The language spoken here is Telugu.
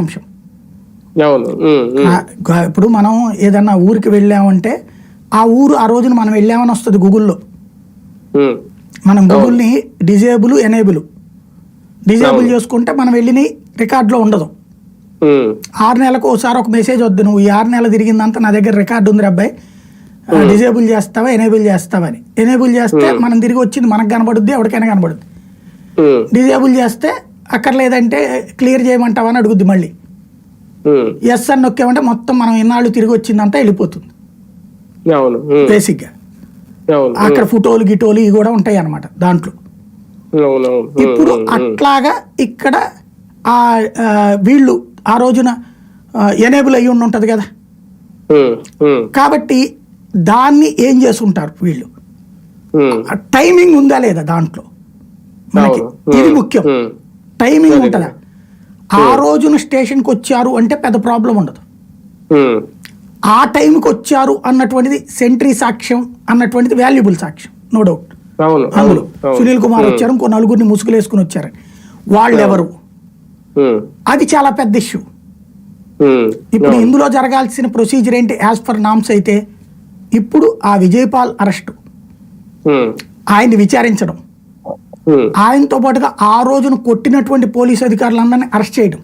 అంశం ఇప్పుడు మనం ఏదన్నా ఊరికి వెళ్ళామంటే ఆ ఊరు ఆ రోజున మనం వెళ్ళామని వస్తుంది గూగుల్లో. మనం గూగుల్ని డిజేబుల్ ఎనేబుల్. డిజేబుల్. చేసుకుంటే మనం వెళ్ళిన రికార్డులో ఉండదు. ఆరు నెలలకు ఒకసారి ఒక మెసేజ్ వద్దు నువ్వు. ఈ ఆరు నెలలు తిరిగిందంతా నా దగ్గర రికార్డు ఉంది అబ్బాయి. డిజేబుల్ చేస్తావా ఎనేబుల్ చేస్తావా అని. ఎనేబుల్ చేస్తే మనం తిరిగి వచ్చింది మనకు కనబడుద్ది ఎవరికైనా కనబడుద్ది. డిజేబుల్ చేస్తే అక్కర్లేదంటే క్లియర్ చేయమంటావా అని అడుగుద్ది మళ్ళీ. ఎస్ అని నొక్కామంటే మొత్తం మనం ఇన్నాళ్ళు తిరిగి వచ్చిందంతా వెళ్ళిపోతుంది. బేసిక్గా అక్కడ ఫోటోలు గిటోలు ఇవి కూడా ఉంటాయి అన్నమాట దాంట్లో ఇప్పుడు అట్లాగా ఇక్కడ ఆ వీళ్ళు ఆ రోజున ఎనేబుల్ అయ్యి ఉండి ఉంటుంది కదా. కాబట్టి దాన్ని ఏం చేసుంటారు వీళ్ళు? టైమింగ్ ఉందా లేదా దాంట్లో? మనకి. ఇది ముఖ్యం. టైమింగ్ ఉంటుందా? ఆ రోజున స్టేషన్కి వచ్చారు అంటే పెద్ద ప్రాబ్లం ఉండదు. ఉమ్, ఆ టైంకి వచ్చారు అన్నటువంటిది సెంట్రీ సాక్ష్యం అన్నటువంటిది వాల్యుబుల్ సాక్ష్యం నో డౌట్ అందులో సునీల్ కుమార్ వచ్చారు ఇంకో నలుగురిని ముసుగులేసుకుని వచ్చారు. వాళ్ళు ఎవరు అది చాలా పెద్ద ఇష్యూ ఇప్పుడు. ఇందులో జరగాల్సిన ప్రొసీజర్ ఏంటి? యాజ్ పర్ నామ్స్ అయితే ఇప్పుడు ఆ విజయపాల్ అరెస్టు. ఆయన్ని విచారించడం. ఆయనతో పాటుగా ఆ రోజున కొట్టినటువంటి పోలీసు అధికారులందరినీ అరెస్ట్ చేయడం